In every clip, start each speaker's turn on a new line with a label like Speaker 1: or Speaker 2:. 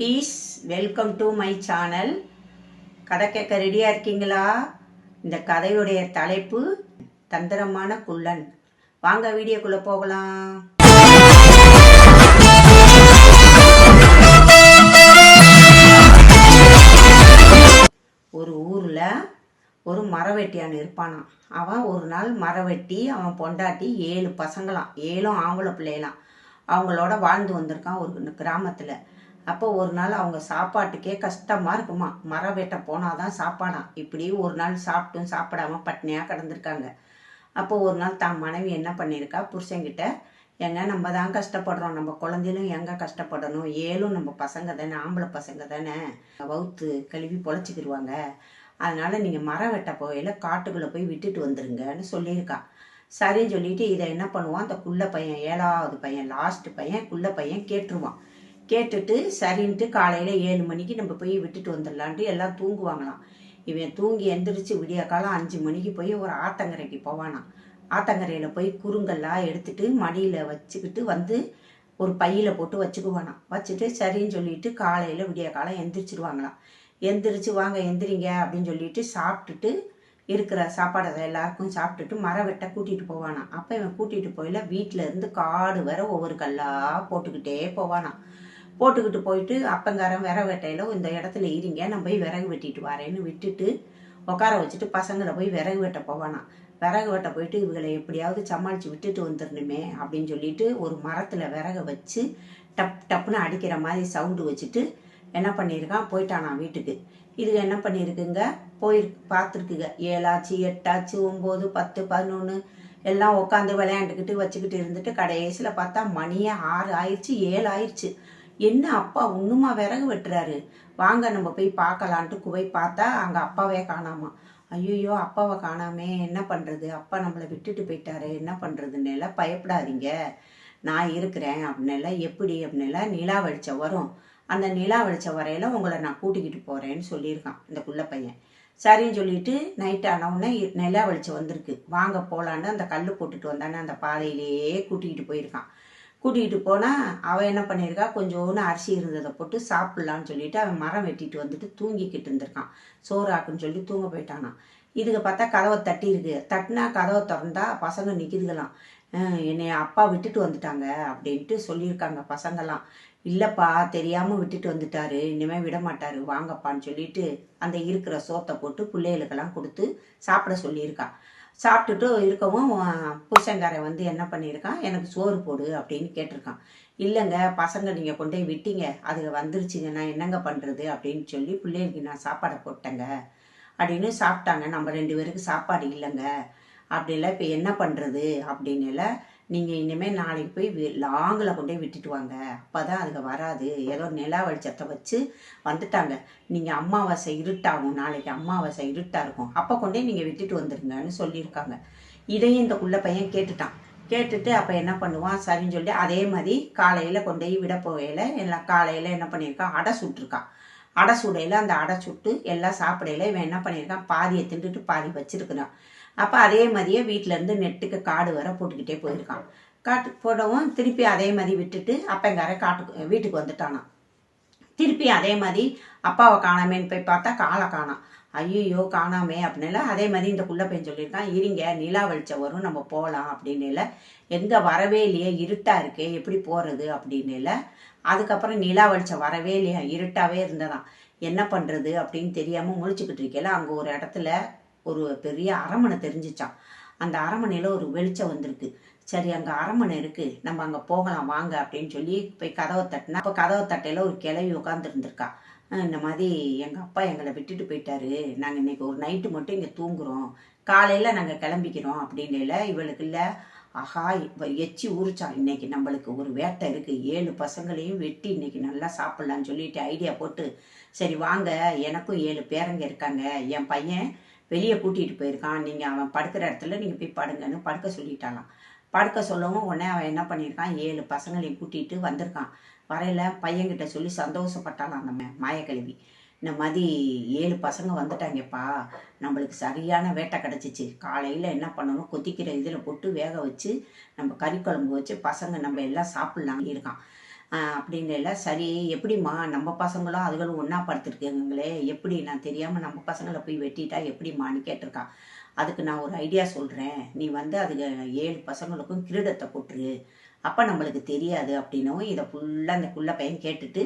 Speaker 1: Please welcome to my channel கதை கேட்க ரெடியாக இருக்கீங்களா? இந்த கதையுடைய தலைப்பு தந்திரமான குள்ளன். வாங்க வீடியோக்குள்ளே போகலாம். ஒரு ஊரில் ஒரு மரவெட்டியான் இருப்பானாம். அவன் ஒரு நாள் மரவெட்டி அவன் பொண்டாட்டி ஏழு பசங்களாம். ஏழும் ஆம்பளை பிள்ளைகளாம். அவங்களோட வாழ்ந்து வந்திருக்கான் ஒரு கிராமத்தில். அப்போ ஒரு நாள் அவங்க சாப்பாட்டுக்கே கஷ்டமாக இருக்குமா? மரம் வெட்ட போனாதான் சாப்பாடாம் இப்படி ஒரு நாள் சாப்பிட்டும் சாப்பிடாம பட்னியாக கிடந்திருக்காங்க. அப்போ ஒரு நாள் தான் மனைவி என்ன பண்ணியிருக்கா? புருஷன்கிட்ட எங்க நம்ம தான் கஷ்டப்படுறோம். நம்ம குழந்தையிலும் எங்க கஷ்டப்படணும்? ஏழும் நம்ம பசங்க தானே ஆம்பளை பசங்க தானே. வவுத்து கழுவி பொழைச்சிக்கிடுவாங்க அதனால நீங்க மரம் வெட்ட போகையில காட்டுக்குள்ள போய் விட்டுட்டு வந்துருங்கன்னு சொல்லியிருக்கா. சரின்னு சொல்லிட்டு இதை என்ன பண்ணுவான்? அந்த குள்ள பையன் ஏழாவது பையன் லாஸ்ட் பையன் குள்ள பையன் கேட்டுருவான். கேட்டுட்டு சரின்ட்டு காலையில் ஏழு மணிக்கு நம்ம போய் விட்டுட்டு வந்துடலான்ட்டு எல்லாம் தூங்குவாங்களாம். இவன் தூங்கி எந்திரிச்சு விடிய காலம் அஞ்சு மணிக்கு போய் ஒரு ஆத்தங்கரைக்கு போவானாம். ஆத்தங்கரையில் போய் குறுங்கல்லாம் எடுத்துட்டு மடியில் வச்சுக்கிட்டு வந்து ஒரு பையில போட்டு வச்சுக்குவானாம். வச்சுட்டு சரின்னு சொல்லிட்டு காலையில் விடிய காலம் எந்திரிச்சிடுவாங்களாம் எந்திரிச்சு வாங்க எந்திரிங்க அப்படின்னு சொல்லிட்டு சாப்பிட்டுட்டு இருக்கிற சாப்பாடை எல்லாருக்கும் சாப்பிட்டுட்டு மரம் வெட்ட கூட்டிட்டு போவானாம். அப்போ இவன் கூட்டிட்டு போயில வீட்டிலேருந்து காடு வர ஒவ்வொரு கல்லா போட்டுக்கிட்டே போவானா போட்டுக்கிட்டு போயிட்டு அப்பங்காரன் விறகு வெட்டையில இந்த இடத்துல இருங்க நான் போய் விறகு வெட்டிட்டு வரேன்னு விட்டுட்டு உட்கார வச்சுட்டு பசங்களை போய் விறகு வெட்ட போவானாம் விறகு வெட்ட போயிட்டு இவங்களை எப்படியாவது சமாளித்து விட்டுட்டு வந்துடணுமே அப்படின்னு சொல்லிட்டு ஒரு மரத்தில் விறகை வச்சு டப் டப்புன்னு அடிக்கிற மாதிரி சவுண்டு வச்சுட்டு என்ன பண்ணியிருக்கான்? போயிட்டானா வீட்டுக்கு. இது என்ன பண்ணியிருக்குங்க? போய் பார்த்துருக்குங்க. ஏழாச்சு எட்டாச்சு ஒம்பது பத்து பதினொன்று எல்லாம் உட்காந்து விளையாண்டுக்கிட்டு வச்சுக்கிட்டு இருந்துட்டு கடைசியில் பார்த்தா மணியே ஆறு ஆயிடுச்சு ஏழு ஆயிடுச்சு. என்ன அப்பா இன்னுமா விறகு வெட்டுறாரு? வாங்க நம்ம போய் பார்க்கலான்ட்டு குவை பார்த்தா அங்கே அப்பாவே காணாமா. ஐயோ அப்பாவை காணாமே. என்ன பண்ணுறது அப்பா நம்மளை விட்டுட்டு போயிட்டாரு. என்ன பண்ணுறதுன்னு எல்லாம் பயப்படாதீங்க. நான் இருக்கிறேன் அப்படின்னால எப்படி? அப்படின்னால நிலா வெளிச்சம் வரும். அந்த நிலா வெளிச்சம் வரையில உங்களை நான் கூட்டிக்கிட்டு போகிறேன்னு சொல்லியிருக்கான் இந்த குள்ள பையன். சரின்னு சொல்லிட்டு நைட் ஆனவுடனே நிலா வெளிச்சம் வந்திருக்கு. வாங்க போகலான்னு அந்த கல் போட்டுட்டு வந்தானே அந்த பாதையிலேயே கூட்டிக்கிட்டு போயிருக்கான். கூட்டிகிட்டு போனால் அவன் என்ன பண்ணியிருக்கா கொஞ்சோன்னு அரிசி இருந்ததை போட்டு சாப்பிட்லான்னு சொல்லிட்டு அவன் மரம் வெட்டிட்டு வந்துட்டு தூங்கிக்கிட்டு இருந்திருக்கான். சோறாக்குன்னு சொல்லி தூங்க போயிட்டானான் இதுக்கு பார்த்தா கதவை தட்டி இருக்கு. தட்டினா கதவை திறந்தா பசங்க நிற்கிதுகளாம் என்னை அப்பா விட்டுட்டு வந்துட்டாங்க அப்படின்ட்டு சொல்லியிருக்காங்க பசங்கள்லாம் இல்லைப்பா தெரியாமல் விட்டுட்டு வந்துட்டாரு. இனிமேல் விட மாட்டாரு. வாங்கப்பான்னு சொல்லிட்டு அந்த இருக்கிற சோத்தை போட்டு பிள்ளைகளுக்கெல்லாம் கொடுத்து சாப்பிட சொல்லியிருக்கா. சாப்பிட்டுட்டு இருக்கவும் புருஷங்காரன் வந்து என்ன பண்ணியிருக்கான் எனக்கு சோறு போடு அப்படின்னு கேட்டிருக்கான். இல்லைங்க பசங்க நீங்கள் கொண்டு போய் விட்டீங்க. அது வந்துருச்சுங்க. நான் என்னங்க பண்ணுறது அப்படின்னு சொல்லி பிள்ளைகளுக்கு நான் சாப்பாடை போட்டேங்க. அப்படின்னு சாப்பிட்டாங்க. நம்ம ரெண்டு பேருக்கு சாப்பாடு இல்லைங்க. அப்படிலாம் இப்போ என்ன பண்ணுறது அப்படின்னு நீங்கள் இனிமேல் நாளைக்கு போய் லாங்கில் கொண்டு போய் விட்டுட்டு வாங்க. அப்போ தான் அதுக்கு வராது. ஏதோ நிலா வெளிச்சத்தை வச்சு வந்துட்டாங்க. நீங்கள் அம்மாவாசை இருட்டாகும். நாளைக்கு அம்மாவாசை இருட்டாக இருக்கும். அப்போ கொண்டே நீங்கள் விட்டுட்டு வந்துருங்கன்னு சொல்லியிருக்காங்க. இதையும் இந்த குள்ள பையன் கேட்டுட்டான். கேட்டுட்டு அப்போ என்ன பண்ணுவான்? சரின்னு சொல்லி அதே மாதிரி காலையில் கொண்டு போய் விட போகையில் எல்லாம் காலையில் என்ன பண்ணியிருக்கான்? அடை சுட்டிருக்கான். அடை சுடையில் அந்த அடை சுட்டு எல்லாம் சாப்பிடையில இவன் என்ன பண்ணியிருக்கான்? பாதியை தின்றுட்டு பாதி வச்சிருக்கிறான். அப்போ அதே மாதிரியே வீட்டிலேருந்து நெட்டுக்கு காடு வர போட்டுக்கிட்டே போயிருக்கான். காட்டு போடவும் திருப்பி அதே மாதிரி விட்டுட்டு அப்பங்கார காட்டுக்கு வீட்டுக்கு வந்துட்டானான் திருப்பி அதே மாதிரி அப்பாவை காணாமேன்னு போய் பார்த்தா காலை காணாம். ஐயோ காணாமே அப்படின்னால அதே மாதிரி இந்த குள்ள பையன் சொல்லியிருக்கான் இருங்க நிலா வெளிச்சம் வரும் நம்ம போகலாம் அப்படின்னு எங்கே வரவே இல்லையே இருட்டாக இருக்கே எப்படி போகிறது அப்படின்னு அதுக்கப்புறம் நிலா வெளிச்சம் வரவே இல்லையா இருட்டாவே இருந்ததான் என்ன பண்ணுறது அப்படின்னு தெரியாமல் முழிச்சுக்கிட்டு இருக்கல அங்கே ஒரு இடத்துல ஒரு பெரிய அரமனை தெரிஞ்சிச்சான் அந்த அரமனையில் ஒரு வெளிச்சம் வந்திருக்கு. சரி அங்கே அரமனை இருக்குது நம்ம அங்கே போகலாம் வாங்க அப்படின்னு சொல்லி போய் கதவை தட்டினா அப்போ கதவை தட்டையில் ஒரு கிளவி உட்காந்துருந்துருக்கா இந்த மாதிரி எங்கள் அப்பா எங்களை விட்டுட்டு போயிட்டாரு. நாங்கள் இன்னைக்கு ஒரு நைட்டு மட்டும் இங்கே தூங்குறோம். காலையில் நாங்கள் கிளம்பிக்கிறோம் அப்படின்ல இவளுக்கு இல்லை. ஆஹா எச்சி ஊறிச்சா. இன்னைக்கு நம்மளுக்கு ஒரு வேட்டை இருக்குது ஏழு பசங்களையும் வெட்டி இன்னைக்கு நல்லா சாப்பிட்லான்னு சொல்லிட்டு ஐடியா போட்டு சரி வாங்க. எனக்கும் ஏழு பேரங்க இருக்காங்க. என் பையன் வெளியே கூட்டிகிட்டு போயிருக்கான். நீங்கள் அவன் படுக்கிற இடத்துல நீங்கள் போய் படுங்கன்னு படுக்க சொல்லிட்டாலாம். படுக்க சொல்லவும் உடனே அவன் என்ன பண்ணியிருக்கான் ஏழு பசங்களையும் கூட்டிகிட்டு வந்திருக்கான். வரையில் பையன்கிட்ட சொல்லி சந்தோஷப்பட்டாலாம் அந்த மாயக்கழுவி இந்த மாதிரி ஏழு பசங்க வந்துட்டாங்கப்பா. நம்மளுக்கு சரியான வேட்டை கிடச்சிச்சு. காலையில் என்ன பண்ணணும்? கொத்திக்கிற இதில் போட்டு வேக வச்சு நம்ம கறி குழம்பு வச்சு பசங்க நம்ம எல்லாம் சாப்பிட்லாம் இருக்கான். அப்படின்னு இல்லை. சரி எப்படிம்மா? நம்ம பசங்களும் அதுகளும் ஒன்றா படுத்துருக்குங்களே எப்படி? நான் தெரியாமல் நம்ம பசங்களை போய் வெட்டிட்டா எப்படிம்மான்னு கேட்டிருக்கான். அதுக்கு நான் ஒரு ஐடியா சொல்கிறேன் நீ வந்து அதுக்கு ஏழு பசங்களுக்கும் கிரீடத்தை போட்டுரு. அப்போ நம்மளுக்கு தெரியாது அப்படின்னும் இதை ஃபுல்லாக அந்த குள்ள பையன் கேட்டுட்டு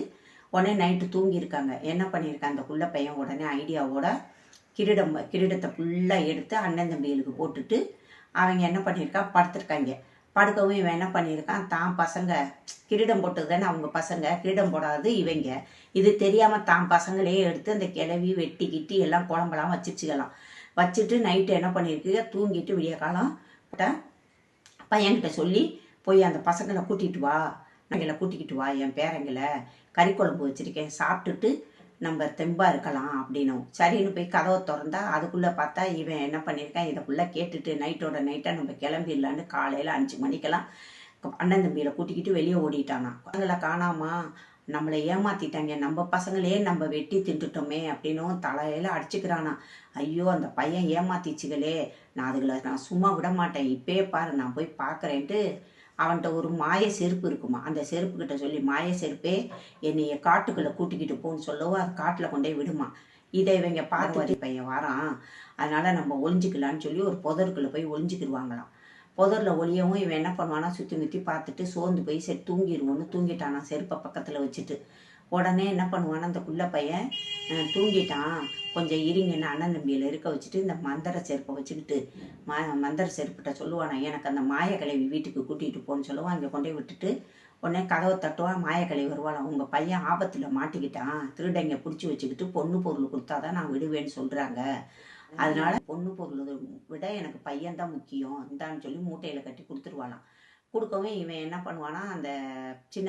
Speaker 1: உடனே நைட்டு தூங்கியிருக்காங்க. என்ன பண்ணியிருக்கான்? அந்த குள்ள பையன் உடனே ஐடியாவோட கிரீடம் கிரீடத்தை ஃபுல்லாக எடுத்து அண்ணன் தம்பிகளுக்கு போட்டுட்டு அவங்க என்ன பண்ணியிருக்கா? படுத்திருக்காங்க. படுக்கவும் இவன் என்ன பண்ணியிருக்கான்? தான் பசங்க கிரீடம் போட்டது தானே அவங்க பசங்க? கிரீடம் போடாது இவங்க. இது தெரியாமல் தான் பசங்களே எடுத்து அந்த கிளவி வெட்டி கிட்டி எல்லாம் குழம்பெல்லாம் வச்சுச்சுக்கலாம் வச்சுட்டு நைட்டு என்ன பண்ணியிருக்கு? தூங்கிட்டு விடிய காலம் பையன்கிட்ட சொல்லி போய் அந்த பசங்களை கூட்டிகிட்டு வா. நாங்களை கூட்டிக்கிட்டு வா. என் பேரங்களை கறி குழம்பு வச்சுருக்கேன். சாப்பிட்டுட்டு நம்ம தெம்பா இருக்கலாம் அப்படின்னும். சரின்னு போய் கதவை திறந்தா அதுக்குள்ளே பார்த்தா இவன் என்ன பண்ணியிருக்கான்? இதைக்குள்ளே கேட்டுட்டு நைட்டோட நைட்டாக நம்ம கிளம்பிடலான்னு காலையில் அஞ்சு மணிக்கெல்லாம் அண்ணன் தம்பியில் கூட்டிக்கிட்டு வெளியே ஓடிட்டானா குழந்தைங்களை காணாமா நம்மளை ஏமாத்திட்டாங்க. நம்ம பசங்களே நம்ம வெட்டி தின்றுட்டோமே அப்படின்னும் தலையில அடிச்சுக்கிறானா ஐயோ அந்த பையன் ஏமாத்திச்சுகளே. நான் அதுகளை நான் சும்மா விட மாட்டேன். இப்பயே பாரு நான் போய் பார்க்குறேன்ட்டு அவன்கிட்ட ஒரு மாய செருப்பு இருக்குமா? அந்த செருப்பு கிட்ட சொல்லி மாய செருப்பே என்னைய காட்டுக்குள்ளே கூட்டிக்கிட்டு போன்னு சொல்லவும் அது காட்டில் கொண்டே விடுமா? இதை இவங்க பார்த்துட்டு. பையன் வரான். அதனால நம்ம ஒளிஞ்சிக்கலான்னு சொல்லி ஒரு புதருக்குள்ளே போய் ஒளிஞ்சிக்கிடுவாங்களாம் புதரில் ஒளியவும் இவன் என்ன பண்ணுவானா சுற்றி முற்றி பார்த்துட்டு சோர்ந்து போய் சரி தூங்கிடுவோன்னு தூங்கிட்டானா செருப்பை பக்கத்தில் வச்சுட்டு. உடனே என்ன பண்ணுவான் அந்த குள்ள பையன் தூங்கிட்டான். கொஞ்சம் இருங்கன்னு அண்ணன் தம்பியில் இருக்க வச்சுட்டு இந்த மந்திர செருப்பை வச்சுக்கிட்டு ம மந்திர செருப்பிட்ட சொல்லுவானா எனக்கு அந்த மாயக்கிழவி வீட்டுக்கு கூட்டிகிட்டு போன்னு சொல்லுவான். அங்கே கொண்டு விட்டுட்டு உடனே கதவை தட்டுவான். மாயக்கலை வருவாள் உங்கள் பையன் ஆபத்தில் மாட்டிக்கிட்டான். திருடங்க பிடிச்சி வச்சுக்கிட்டு பொண்ணு பொருள் கொடுத்தாதான் நான் விடுவேன்னு சொல்கிறாங்க அதனால பொண்ணு பொருள் விட எனக்கு பையன் தான் முக்கியம். இந்தான்னு சொல்லி மூட்டையில் கட்டி கொடுத்துருவாளாம். கொடுக்கவும் இவன் என்ன பண்ணுவானா அந்த சின்ன